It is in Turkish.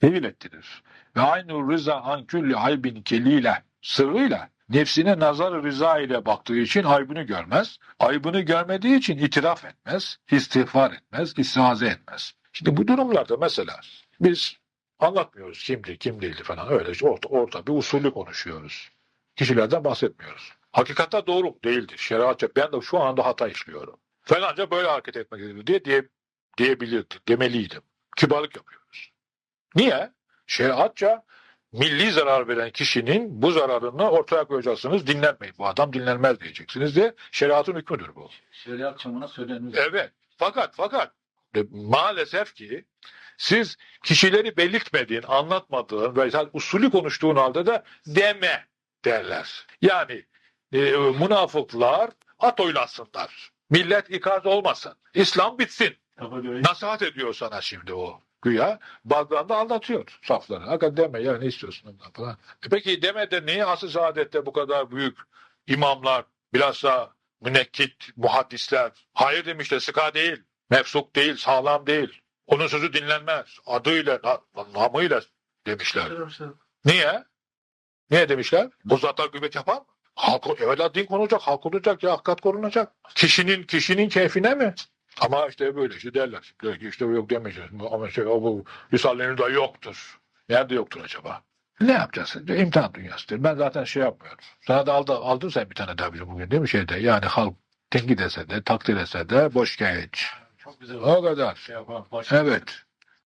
tevil ettirir. Ve aynı rıza an külli aybin keliyle sırrıyla nefsine nazar rıza ile baktığı için aybını görmez. Aybını görmediği için itiraf etmez, istiğfar etmez, istiaze etmez. Şimdi bu durumlarda mesela biz anlatmıyoruz kimdir, kim değildir falan öyle işte orta, orta bir usulü konuşuyoruz. Kişilerden bahsetmiyoruz. Hakikatta doğru değildir. Şeriatça ben de şu anda hata işliyorum. Falanca böyle hareket etmek gerekiyor diye, diye diyebilirdim, demeliydim. Kibarlık yapıyoruz. Niye? Şeriatça milli zarar veren kişinin bu zararını ortaya koyacaksınız. Dinlenmeyin. Bu adam dinlenmez diyeceksiniz de şeriatın hükmüdür bu. Şeriat çamına söylenir. Evet. Fakat fakat maalesef ki siz kişileri belirtmediğin, anlatmadığın ve usulü konuştuğun halde de deme derler. Yani e, münafıklar at oylasınlar. Millet ikaz olmasın. İslam bitsin. Nasihat ediyor sana şimdi o güya. Bazen de anlatıyor safları. Hakikaten deme ya ne istiyorsun ondan falan. E peki deme de niye asıl saadette bu kadar büyük imamlar, bilhassa münekkit, muhaddisler hayır demişler sıka değil, mefsuk değil, sağlam değil. Onun sözü dinlenmez. Adıyla, na- namıyla demişler. Niye? Niye demişler? Bu zatlar gıybet yapar mı? Halk, evvela din konulacak, halk olacak ya hakikat korunacak. Kişinin kişinin keyfine mi? Ama işte böyle işte derler. Der ki işte yok demeyeceğiz. Ama şey, o bu Risale'nin de yoktur. Nerede yoktur acaba? Ne yapacaksın? İşte İmtihan dünyasıdır. Ben zaten şey yapmıyorum. Sana da aldı, aldın sen bir tane daha bile bugün değil mi şeyde? Yani halk tenkit etse de, takdir etse de boş geç. çok güzel O kadar. şey yapan. Baş... Evet.